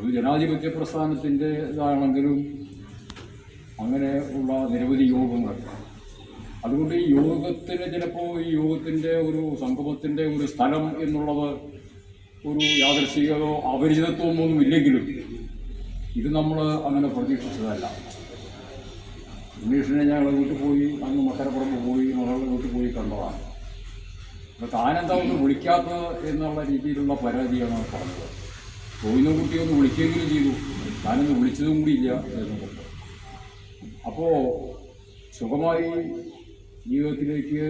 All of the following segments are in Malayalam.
ഒരു ജനാധിപത്യ പ്രസ്ഥാനത്തിന്റെ ഇതാണെങ്കിലും അങ്ങനെ ഉള്ള നിരവധി യോഗങ്ങൾ അതുകൊണ്ട് ഈ യോഗത്തിന് ചിലപ്പോൾ ഈ യോഗത്തിന്റെ ഒരു സംഗമത്തിന്റെ ഒരു സ്ഥലം എന്നുള്ളത് ഒരു യാദർശികതോ അപരിചിതത്വമോ ഒന്നും ഇല്ലെങ്കിലും ഇത് നമ്മൾ അങ്ങനെ പ്രതീക്ഷിച്ചതല്ല. ഉണ്ണീഷിനെ ഞങ്ങൾ വീട്ടിൽ പോയി അന്ന് മക്കരപ്പുറത്ത് പോയി മകളുടെ വീട്ടിൽ പോയി കണ്ടതാണ്. അപ്പോൾ താനെന്താ ഒന്ന് വിളിക്കാത്തത് എന്നുള്ള രീതിയിലുള്ള പരാതിയാണ് പറഞ്ഞത്. കോയിനെ കുട്ടിയെ ഒന്ന് വിളിക്കുകയെങ്കിലും ചെയ്തു. താനൊന്ന് വിളിച്ചതും കൂടി ഇല്ല. എന്നുള്ളത് അപ്പോൾ സുഖമായി ജീവിതത്തിലേക്ക്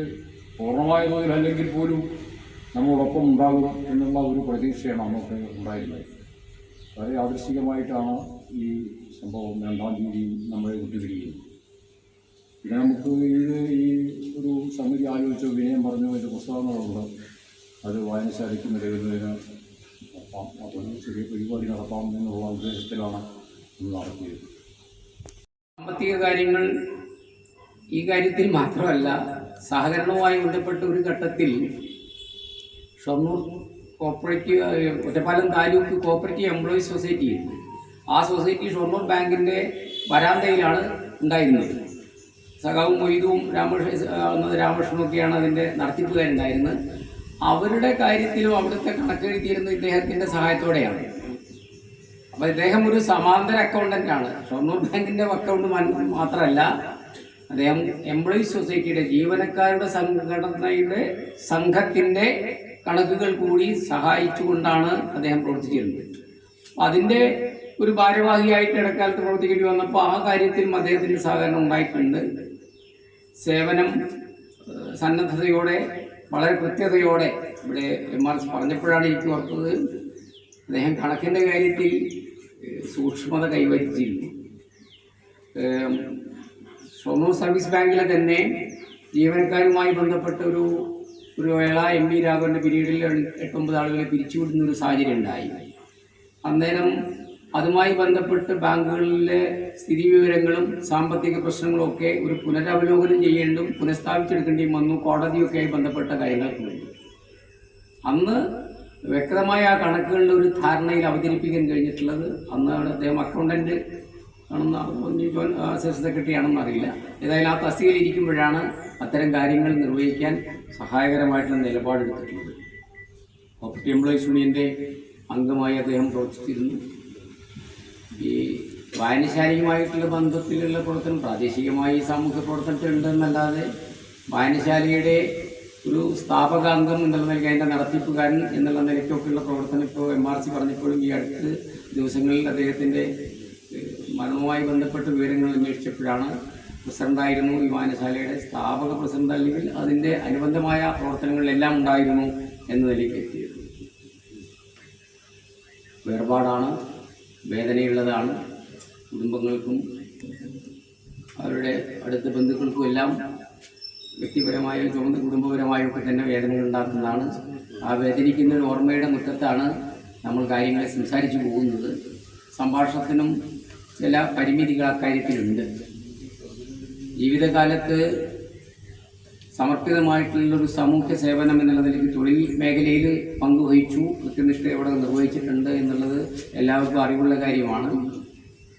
പൂർണമായ തോതിൽ അല്ലെങ്കിൽ പോലും നമ്മളോടൊപ്പം ഉണ്ടാകും എന്നുള്ള ഒരു പ്രതീക്ഷയാണ് നമുക്ക് ഉണ്ടായിരുന്നത്. വളരെ യാദൃശികമായിട്ടാണ് ഈ സംഭവം രണ്ടാം തീയതി നമ്മളെ വിട്ടുപിരിക്കുന്നത് പിന്നെ നമുക്ക് ഇത് ഈ ഒരു സമിതി ആലോചിച്ചു വിനയം പറഞ്ഞു അതിന്റെ പുസ്തകങ്ങളുണ്ട്. അത് വായനശാലയ്ക്ക് നിലവിലുന്നതിന് നടത്താം അതൊരു ചെറിയ പരിപാടി നടത്താം എന്നുള്ള ഉദ്ദേശത്തിലാണ് ഇത് നടത്തിയത്. സാമ്പത്തിക കാര്യങ്ങൾ ഈ കാര്യത്തിൽ മാത്രമല്ല സഹകരണവുമായി ബന്ധപ്പെട്ട ഒരു ഘട്ടത്തിൽ Shoranur cooperative Ottapalam taluk cooperative employees society ആ സൊസൈറ്റി ഷൊർണൂർ ബാങ്കിന്റെ വരാന്തയിലാണ് ഉണ്ടായിരുന്നത്. സഖാവും മൊയ്തുവും രാമകൃഷ്ണ രാമകൃഷ്ണനൊക്കെയാണ് അതിന്റെ നടത്തിപ്പുകാരുണ്ടായിരുന്നത്. അവരുടെ കാര്യത്തിലും അവിടുത്തെ കണക്കെഴുതിയിരുന്നത് ഇദ്ദേഹത്തിന്റെ സഹായത്തോടെയാണ്. അപ്പൊ ഇദ്ദേഹം ഒരു സമാന്തര അക്കൗണ്ടന്റ് ആണ്. ഷൊർണൂർ ബാങ്കിന്റെ അക്കൗണ്ട് മാത്രമല്ല അദ്ദേഹം എംപ്ലോയീസ് സൊസൈറ്റിയുടെ ജീവനക്കാരുടെ സംഘടനയുടെ സംഘത്തിന്റെ കണക്കുകൾ കൂടി സഹായിച്ചുകൊണ്ടാണ് അദ്ദേഹം പ്രവർത്തിച്ചിരുന്നത്. അതിന്റെ ഒരു ഭാരവാഹിയായിട്ട് ഇടക്കാലത്ത് പ്രവർത്തിക്കേണ്ടി വന്നപ്പോൾ ആ കാര്യത്തിലും അദ്ദേഹത്തിന് സഹകരണം ഉണ്ടായിട്ടുണ്ട്. സേവനം സന്നദ്ധതയോടെ വളരെ കൃത്യതയോടെ ഇവിടെ എം ആർ എസ് പറഞ്ഞപ്പോഴാണ് എനിക്ക് ഓർത്തത് അദ്ദേഹം കണക്കിന്റെ കാര്യത്തിൽ സൂക്ഷ്മത കൈവരിച്ചിരുന്നു. ഏഹ്, സർവീസ് ബാങ്കിലെ തന്നെ ജീവനക്കാരുമായി ബന്ധപ്പെട്ട ഒരു ഒരു വേള എം വി രാഘവന്റെ പിരീഡിൽ എട്ടൊമ്പത് ആളുകളെ പിരിച്ചുവിടുന്ന ഒരു സാഹചര്യം ഉണ്ടായി. അന്നേരം അതുമായി ബന്ധപ്പെട്ട് ബാങ്കുകളിലെ സ്ഥിതി വിവരങ്ങളും സാമ്പത്തിക പ്രശ്നങ്ങളും ഒക്കെ ഒരു പുനരവലോകനം ചെയ്യേണ്ടും പുനഃസ്ഥാപിച്ചെടുക്കേണ്ടിയും വന്നു. കോടതിയൊക്കെയായി ബന്ധപ്പെട്ട കാര്യങ്ങൾക്ക് വേണ്ടി അന്ന് വ്യക്തമായ ആ കണക്കുകളുടെ ഒരു ധാരണയിൽ അവതരിപ്പിക്കാൻ കഴിഞ്ഞിട്ടുള്ളത് അന്ന് അദ്ദേഹം അക്കൗണ്ടന്റ് ആണെന്ന് അസിസ്റ്റന്റ് സെക്രട്ടറി ആണെന്ന് അറിയില്ല. ഏതായാലും ആ തസ്തികയിൽ ഇരിക്കുമ്പോഴാണ് അത്തരം കാര്യങ്ങൾ നിർവഹിക്കാൻ സഹായകരമായിട്ടുള്ള നിലപാടെടുത്തിട്ടുള്ളത്. കോപ്പറേറ്റീവ് എംപ്ലോയീസ് യൂണിയന്റെ അംഗമായി അദ്ദേഹം പ്രവർത്തിച്ചിരുന്നു. ഈ വായനശാലയുമായിട്ടുള്ള ബന്ധത്തിലുള്ള പ്രവർത്തനം പ്രാദേശികമായി സാമൂഹ്യ പ്രവർത്തനത്തിലുണ്ടെന്നല്ലാതെ വായനശാലയുടെ ഒരു സ്ഥാപക അംഗം എന്നുള്ള നിലയ്ക്ക് അതിന്റെ നടത്തിപ്പുകാരൻ എന്നുള്ള നിലയ്ക്കൊക്കെയുള്ള പ്രവർത്തനം ഇപ്പോൾ എം ആർ സി പറഞ്ഞപ്പോഴും ഈ അടുത്ത് ദിവസങ്ങളിൽ അദ്ദേഹത്തിന്റെ മരണവുമായി ബന്ധപ്പെട്ട വിവരങ്ങൾ അന്വേഷിച്ചപ്പോഴാണ് പ്രസിഡന്റായിരുന്നു ഈ വായനശാലയുടെ സ്ഥാപക പ്രസിഡന്റ് അല്ലെങ്കിൽ അതിന്റെ അനുബന്ധമായ പ്രവർത്തനങ്ങളിലെല്ലാം ഉണ്ടായിരുന്നു എന്ന നിലയ്ക്ക് എത്തിയത്. വേർപാടാണ് വേദനയുള്ളതാണ്. കുടുംബങ്ങൾക്കും അവരുടെ അടുത്ത ബന്ധുക്കൾക്കും എല്ലാം വ്യക്തിപരമായും ചുമന്ന കുടുംബപരമായും ഒക്കെ തന്നെ വേദനകൾ ഉണ്ടാക്കുന്നതാണ് ആ വേദനിക്കുന്ന ഒരു ഓർമ്മയുടെ മുറ്റത്താണ് നമ്മൾ കാര്യങ്ങളെ സംസാരിച്ചു പോകുന്നത്. സംഭാഷണത്തിനും ചില പരിമിതികൾ അക്കാര്യത്തിലുണ്ട് ജീവിതകാലത്ത് സമർപ്പിതമായിട്ടുള്ള ഒരു സാമൂഹ്യ സേവനം എന്നുള്ള നിലയ്ക്ക് തൊഴിൽ മേഖലയിൽ പങ്കുവഹിച്ചു കൃത്യനിഷ്ഠയോടെ നിർവഹിച്ചിട്ടുണ്ട് എന്നുള്ളത് എല്ലാവർക്കും അറിവുള്ള കാര്യമാണ്.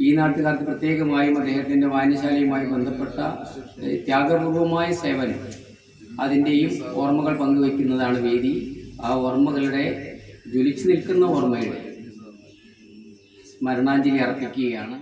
ഈ നാട്ടുകാർക്ക് പ്രത്യേകമായും അദ്ദേഹത്തിന്റെ വായനശാലയുമായി ബന്ധപ്പെട്ട ത്യാഗപൂർവമായ സേവനം അതിന്റെയും ഓർമ്മകൾ പങ്കുവയ്ക്കുന്നതാണ് വേദി. ആ ഓർമ്മകളുടെ ജ്വലിച്ചു നിൽക്കുന്ന ഓർമ്മയുടെ സ്മരണാഞ്ജലി അർപ്പിക്കുകയാണ്.